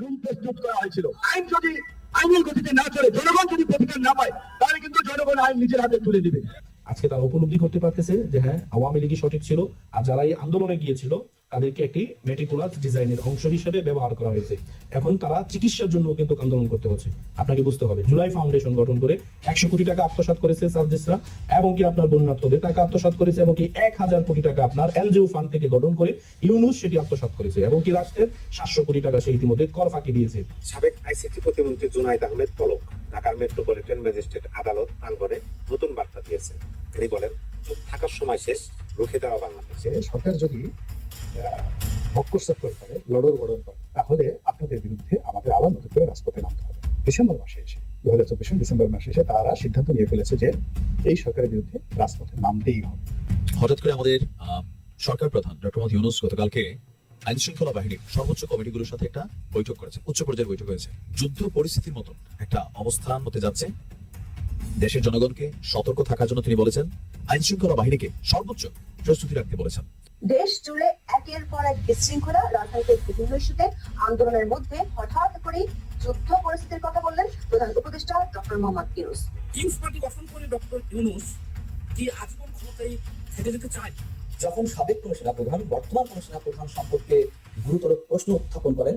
Rule প্রস্তুত করা হয়েছিল। আইন যদি আইনের গতিতে না চলে, জনগণ যদি প্রতিকার না পায়, তাহলে কিন্তু জনগণ আইন নিজের হাতে তুলে দিবে। আজকে তারা উপলব্ধি করতে পারতেছে যে হ্যাঁ আওয়ামী লীগই সঠিক ছিল, আর যারা এই আন্দোলনে গিয়েছিল তাদেরকে একটি মেটিকুলাস ডিজাইনের অংশ হিসেবে ব্যবহার করা হয়েছে। এখন তারা চিকিৎসার জন্য কিন্তু আন্দোলন করতে হচ্ছে। আপনাকে বুঝতে হবে, জুলাই ফাউন্ডেশন গঠন করে একশো কোটি টাকা আত্মসাৎ করেছে সার্জিসরা, এবং কি আপনার বন্যার্থদের টাকা আত্মসাৎ করেছে, এবং কি এক হাজার কোটি টাকা আপনার এলজিও ফান্ড থেকে গঠন করে ইউনুস সেটি আত্মসাৎ করেছে, এবং কি রাষ্ট্রের সাতশো কোটি টাকা সে ইতিমধ্যে কর ফাঁকি দিয়েছে। সাবেক আইসিটি প্রতিমন্ত্রী জুনাইদ আহমেদ পলক ঢাকার মেট্রোপলিটন ম্যাজিস্ট্রেট আদালত প্রাঙ্গণে নতুন বার্তা দিয়েছেন। তিনি বলেন থাকার সময় শেষ, রুখে দেওয়া বাংলাদেশ সরকার যদি বক্করসত্তর করে লড়র গড়ন করে তাহলে আপনাদের বিরুদ্ধে আমাদের আবার নতুন করে রাজপথে নামতে হবে। ডিসেম্বর মাসে এসে দু হাজার চব্বিশ ডিসেম্বর মাসে এসে তারা সিদ্ধান্ত নিয়ে ফেলেছে যে এই সরকারের বিরুদ্ধে রাজপথে নামতেই হবে। হঠাৎ করে আমাদের সরকার প্রধান ডক্টর মোহাম্মদ ইউনুস গতকালকে আইন শৃঙ্খলা বাহিনীর সর্বোচ্চ কমিটিগুলোর সাথে একটা বৈঠক করেছে, উচ্চ পর্যায়ের বৈঠক হয়েছে। যুদ্ধ পরিস্থিতির মতন একটা অবস্থান হতে যাচ্ছে। দেশের জনগণকে সতর্ক থাকার জন্য তিনি বলেছেন আইন শৃঙ্খলা বাহিনীকে সর্বোচ্চ প্রস্তুতি রাখতে বলেছেন। দেশ জুড়ে একের পর এক বিশৃঙ্খলা রাজনৈতিক বিভিন্ন ইস্যুতে আন্দোলনের মধ্যে হঠাৎ করে যুদ্ধ পরিস্থিতির কথা বললেন প্রধান উপদেষ্টা doctor Muhammad Yunus. Kings party গঠন করে ডক্টর ইউনুস কি আজীবন ক্ষমতায় থেকে যেতে চায়? যখন সাবেক কোনো সেনাপ্রধান বর্তমান কোনো সেনাপ্রধান সম্পর্কে গুরুতর প্রশ্ন উত্থাপন করেন,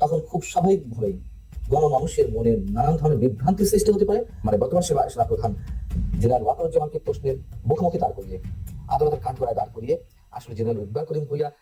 তখন খুব স্বাভাবিকভাবেই গণমানুষের মনে নানান ধরনের বিভ্রান্তির সৃষ্টি হতে পারে। মানে বর্তমান সেবা সেনাপ্রধান জেনারেল ওয়াকারুজ্জামানকে প্রশ্নের মুখোমুখি দাঁড় করিয়ে আদালতের করিয়ে original, ¿verdad, Corín Cuya?